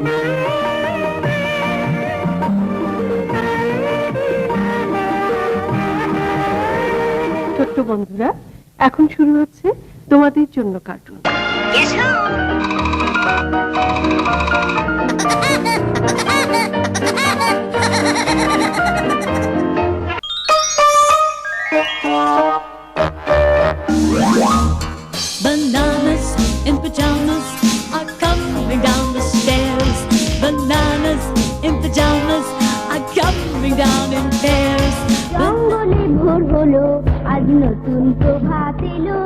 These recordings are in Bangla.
ছোট্ট বন্ধুরা এখন শুরু হচ্ছে তোমাদের জন্য কার্টুন প্রভাত এলো,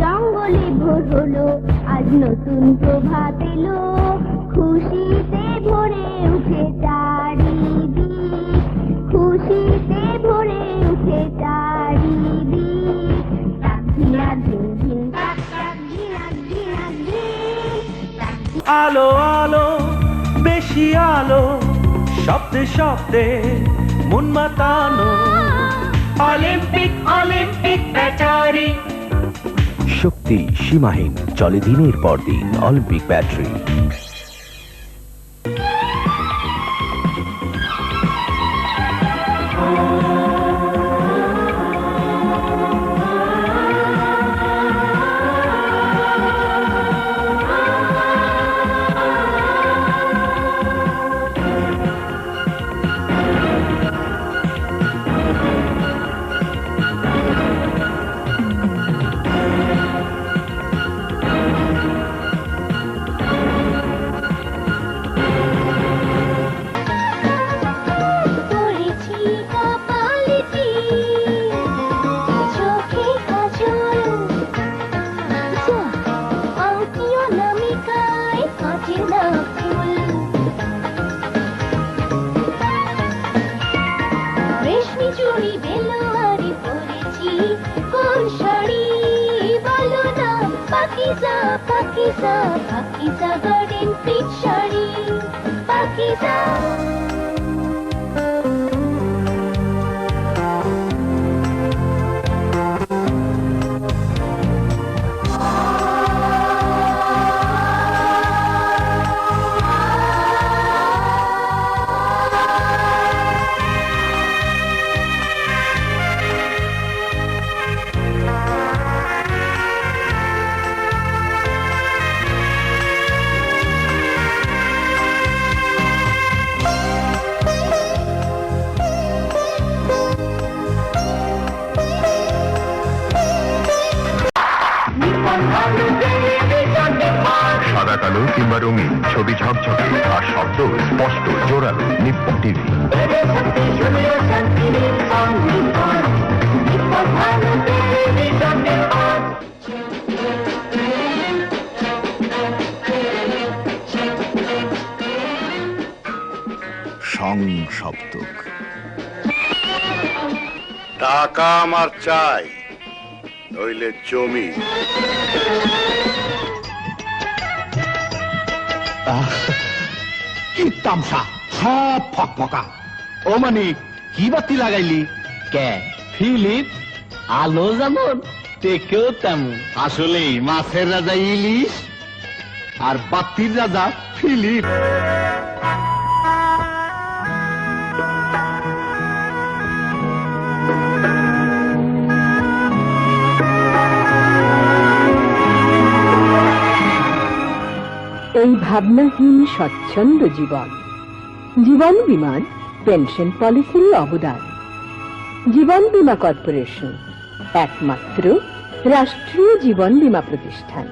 জঙ্গলে ভোর হলো, আজ নতুন প্রভাত এলো। খুশিতে ভরে উঠে চারিদিক, খুশিতে ভরে উঠে চারিদিক। আলো আলো, বেশি আলো, শব্দে শব্দে মন মাতানো। Olympic Olympic battery. শক্তি সীমাহীন চলে দিনের পর দিন অলিম্পিক ব্যাটারি। কোন শাড়ি? বলো না পাকিজা পাকিজা পাকিজা গার্ডেন পিচ শাড়ি। পাকিজা। কিংবা রঙিন ছবি ঝকঝকে আর শব্দ স্পষ্ট জোরালো নিপ্পন টিভি সংসপ্তক টাকা আমার চাই নইলে জমি। কি তামসা? সব ফকফকা। ও মানে কি বাতি লাগাইলি? কে? ফিলিপ? আলো যেমন টেকেও তেমন আসলে মাছের রাজা ইলিশ আর বাতির রাজা ফিলিপ। এই ভাবনাহীন স্বচ্ছন্দ জীবন। জীবন বিমান, পেনশন পলিসির অবদান। জীবন বীমা কর্পোরেশন, একমাত্র রাষ্ট্রীয় জীবন বীমা প্রতিষ্ঠান।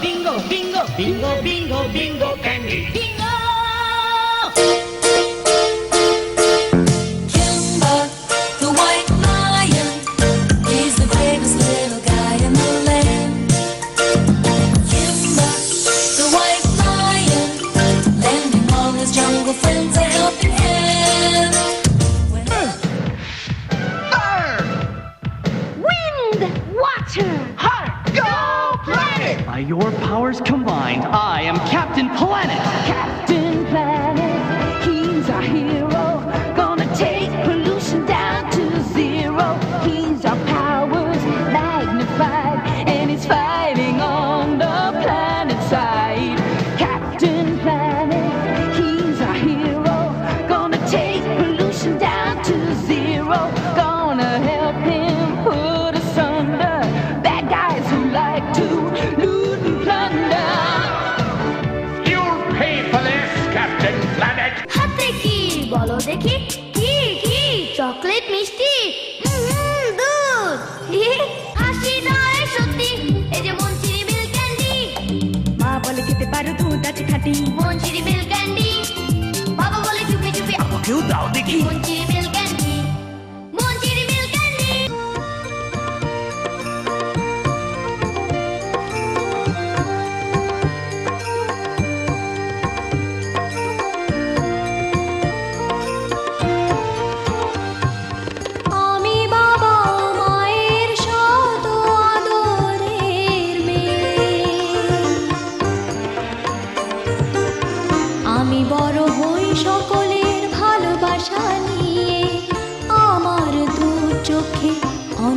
bingo, bingo, bingo, bingo, bingo, bingo candy. Bingo! Water! By your powers combined, I am Captain Planet. Captain Planet, he's our hero. the.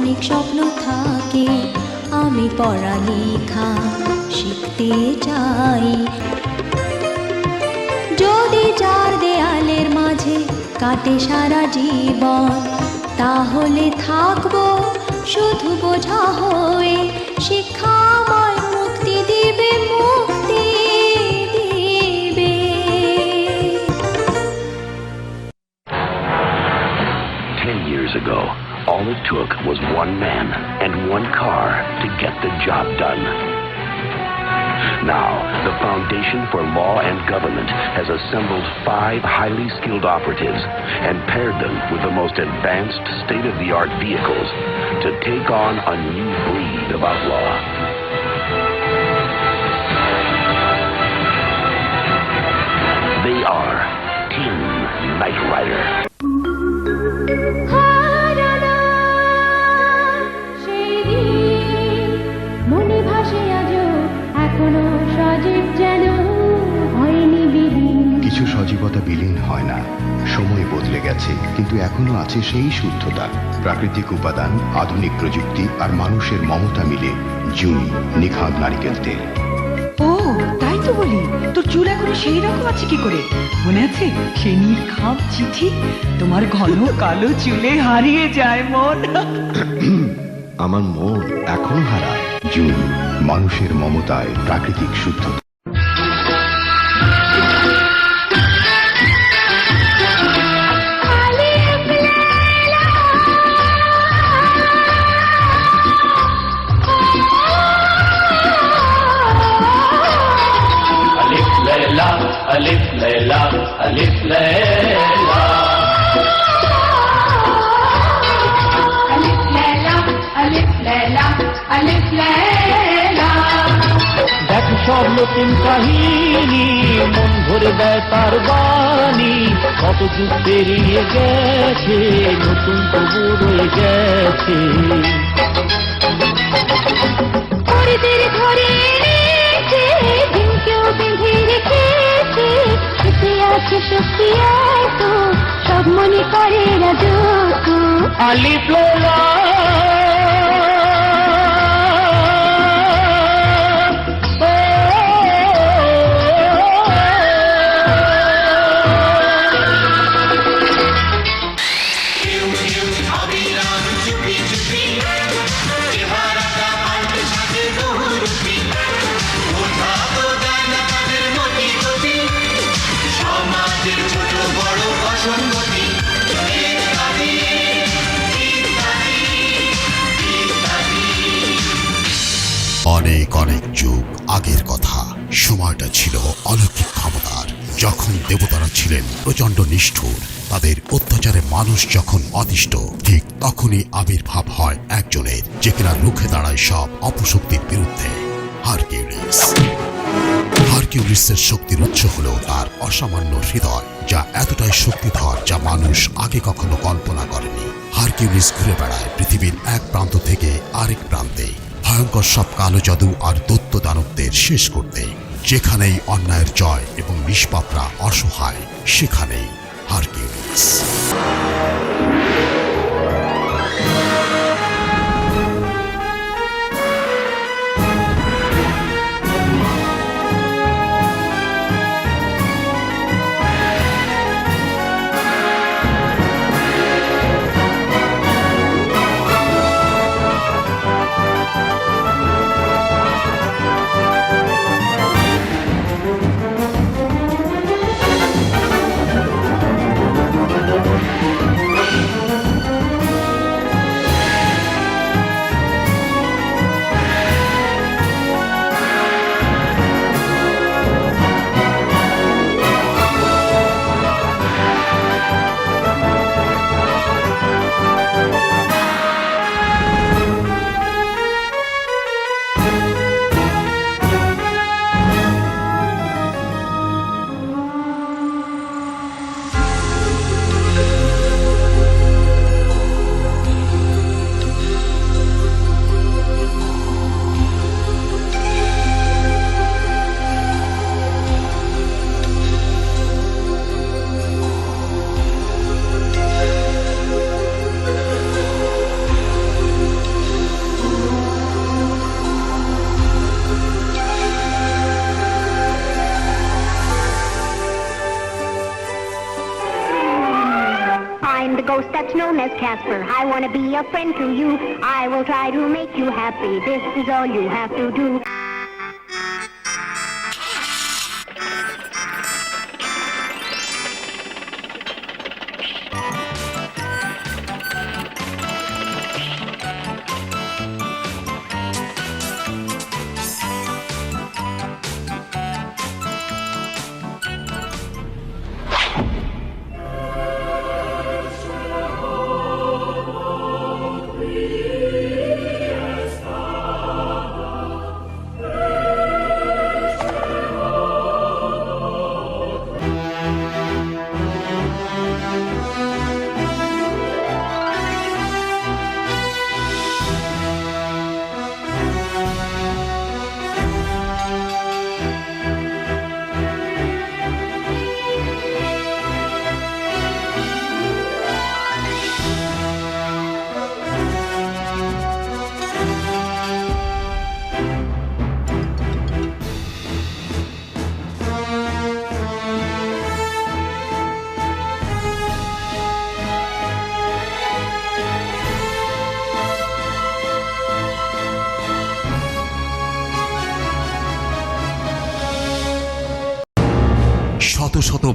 অনেক স্বপ্ন থাকে, আমি পড়ালেখা শিখতে চাই। যদি চার দেয়ালের মাঝে কাটে সারা জীবন, তাহলে থাকব শুধু বোঝা হয়ে। Took was one man and one car to get the job done. Now, the Foundation for Law and Government has assembled five highly skilled operatives and paired them with the most advanced state-of-the-art vehicles to take on a new breed of outlaw. They are Team Knight Rider. সজীবতা বিলীন হয় না। সময় বদলে গেছে কিন্তু এখনও আছে সেই শুদ্ধতা। প্রাকৃতিক উপাদান আধুনিক প্রযুক্তি আর মানুষের মমতা মিলে জুই নিখাদ নারিকেল তেল। ও তাই তো বলি। তোর চুল এখনও সেই রকম আছে কি করে? মনে আছে? সেই নির্খাপ চিঠি? তোমার ঘন কালো চুলে হারিয়ে যায় মন। আমার মন এখনও হারায়। জুই মানুষের মমতায় প্রাকৃতিক শুদ্ধতা। দেখ নতুন কাহিনী, মন ভরে দেয় তার বাণী। কত যুগ পেরিয়ে গেছে, নতুন তবু রয়ে গেছে। ধরে আছে শক্তি এত সব মনে করে রাজু আলিফ অনেক অনেক যুগ আগের কথা। সময়টা ছিল অলৌকিক ক্ষমতার। যখন দেবতারা ছিলেন প্রচণ্ড নিষ্ঠুর, তাদের অত্যাচারে মানুষ যখন অতিষ্ঠ, ঠিক তখনই আবির্ভাব হয় একজনের, যে কিনা রুখে দাঁড়ায় সব অপশক্তির বিরুদ্ধে। হারকিউলিস। হারকিউলিসের শক্তির উৎস হলো তার অসামান্য হৃদয়, যা এতটাই শক্তিধর যা মানুষ আগে কখনো কল্পনা করেনি। হারকিউলিস ঘুরে বেড়ায় পৃথিবীর এক প্রান্ত থেকে ভয়ঙ্কর সব কালো জাদু আর দত্ত দানবদের শেষ করতে। যেখানেই অন্যায়ের জয় এবং নিষ্পাপরা অসহায়, সেখানেই Hercules. Ghost that's known as Casper. I want to be a friend to you. I will try to make you happy. This is all you have to do.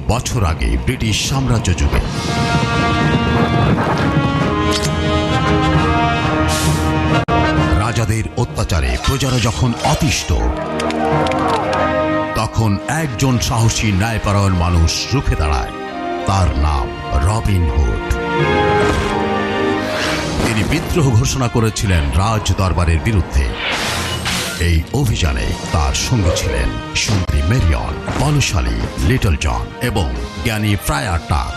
বছর আগে ব্রিটিশ সাম্রাজ্য যুগে। রাজাদের অত্যাচারে প্রজারা যখন অতিষ্ঠ, তখন একজন সাহসী ন্যায়পরায়ণ মানুষ রুখে দাঁড়ায়। তার নাম রবিন হুড। তিনি বিদ্রোহ ঘোষণা করেছিলেন রাজ দরবারের বিরুদ্ধে। এই অভিযানে তার সঙ্গে ছিলেন সুন্দরী মেরিয়ন বলশালী লিটল জন এবং জ্ঞানী ফ্রায়ার টাক।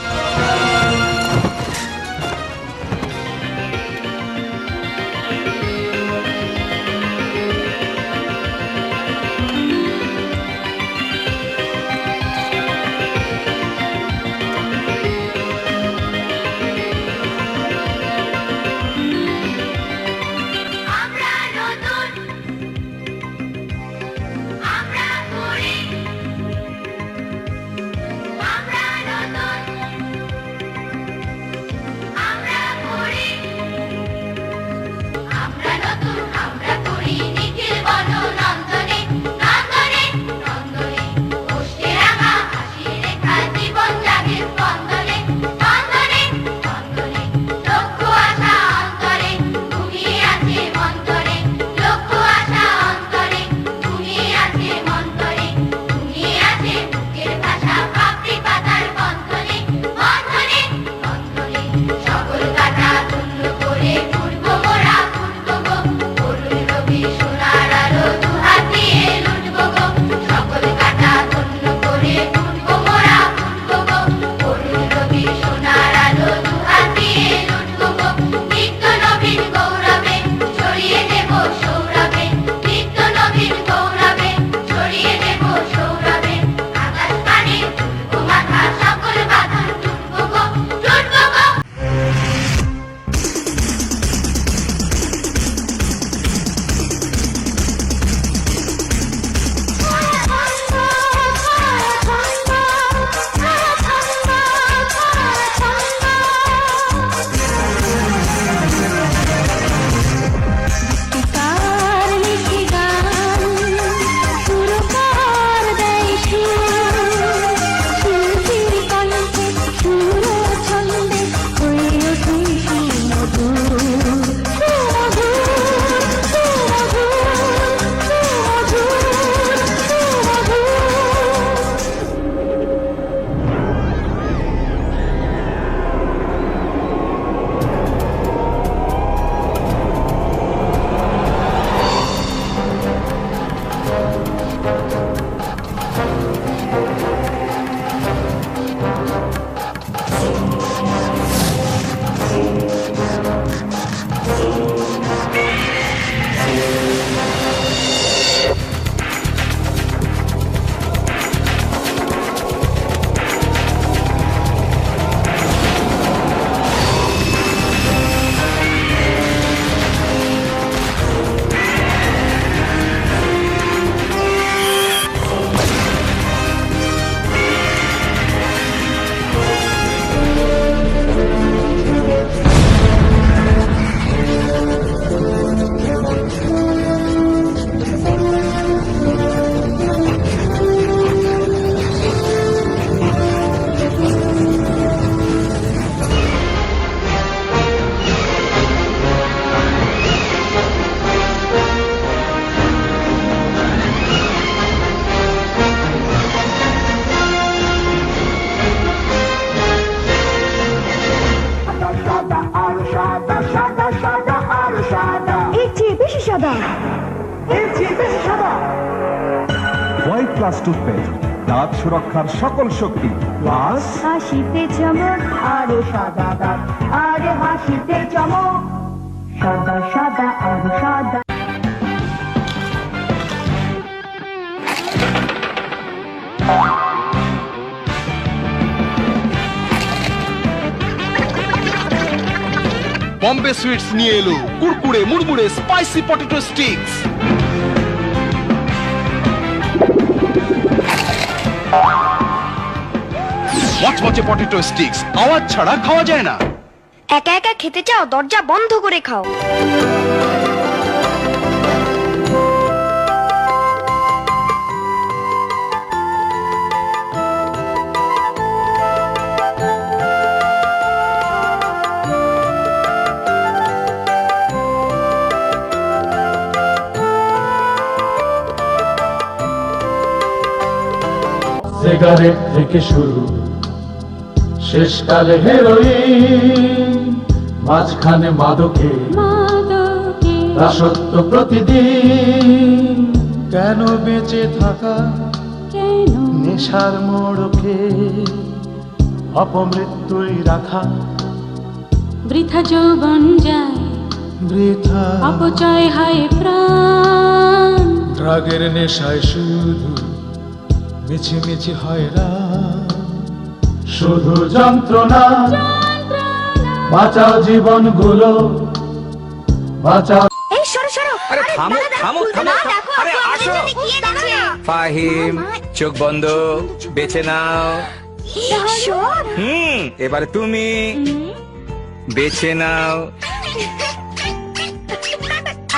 হোয়াইট প্লাস টুথপেস্ট দাঁত সুরক্ষার সকল শক্তি প্লাস হাসিতে চমক আরও সাদা দাঁত আরও হাসিতে চমক। সাদা সাদা আরও সাদা। বম্বে সুইটস নিয়ে এলো কুরকুরে, মুড়মুড়ে স্পাইসি পটেটো স্টিক্স মচমচে পটেটো স্টিক্স আওয়াজ ছাড়া খাওয়া যায় না। একা একা খেতে চাও, দরজা বন্ধ করে খাও। সিগারেট থেকে শুরু। শেষকালে হেরোইন মাঝখানে মাদকে। দাসত্ব প্রতিদিন। কেন বেঁচে থাকা? নেশার মোড়কে অপমৃত্যুই রাখা। বৃথা যৌবন যায়। বৃথা। অপচয় হয় প্রাণ। ড্রাগের নেশায় শুধু মিছিমিছি হয় রাত। শুধু যন্ত্রণা বাঁচাও জীবনগুলো বাঁচাও এই সরো সরো। আরে থামো, থামো, থামো, আরে আসো। কি? ফাহিম চোখ বন্ধ বেছে নাও। হুম এবারে তুমি বেছে নাও।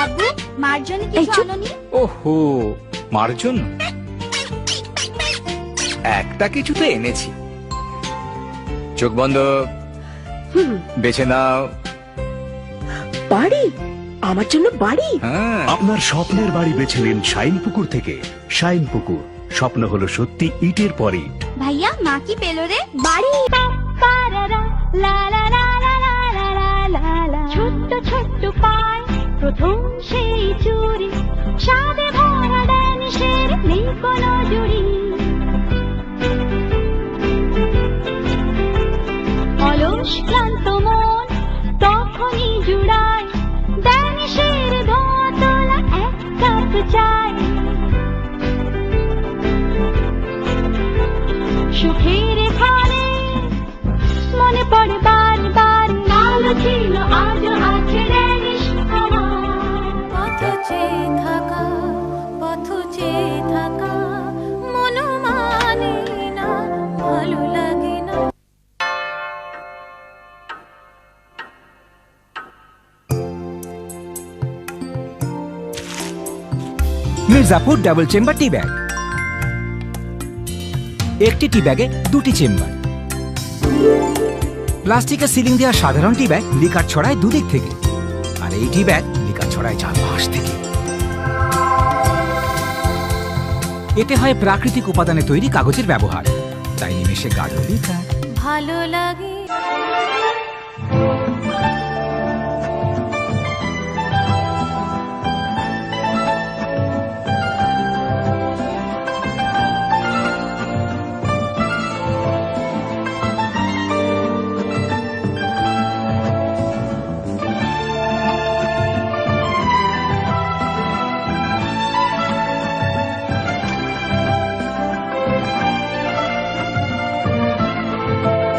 আব্বু মার জন্য কিছু ওহো মার জন্য? একটা কিছু তো এনেছি। চোখ বন্ধ। বেছে নাও। বাড়ি? আমার জন্য বাড়ি? হ্যাঁ। আপনার স্বপ্নের বাড়ি বেছে নিন শাইন পুকুর থেকে। শাইন পুকুর স্বপ্ন হলো সত্যি ইটের পর ইট ভাইয়া মা কি পেল রে? বাড়ি। ছোট্ট ছোট্ট পায় প্রথম সেই চুরি। সাদে ভরা ড্যানিশের নেই কোনো জুড়ি। ক্লান্ত মন তখনই জুড়ায় ড্যানিশের ধোয়া তোলা এক কাপ চায় Mirzapur double chamber tea bag একটি টি ব্যাগে দুটি চেম্বার প্লাস্টিকের সিলিং দেওয়া সাধারণ টি ব্যাগ লিকার ছড়ায় দুদিক থেকে। আর এই টি ব্যাগ লিকার ছড়ায় চার পাশ থেকে। এতে হয় প্রাকৃতিক উপাদানে তৈরি কাগজের ব্যবহার। তাই নিমেষে গাঢ় ভালো লাগে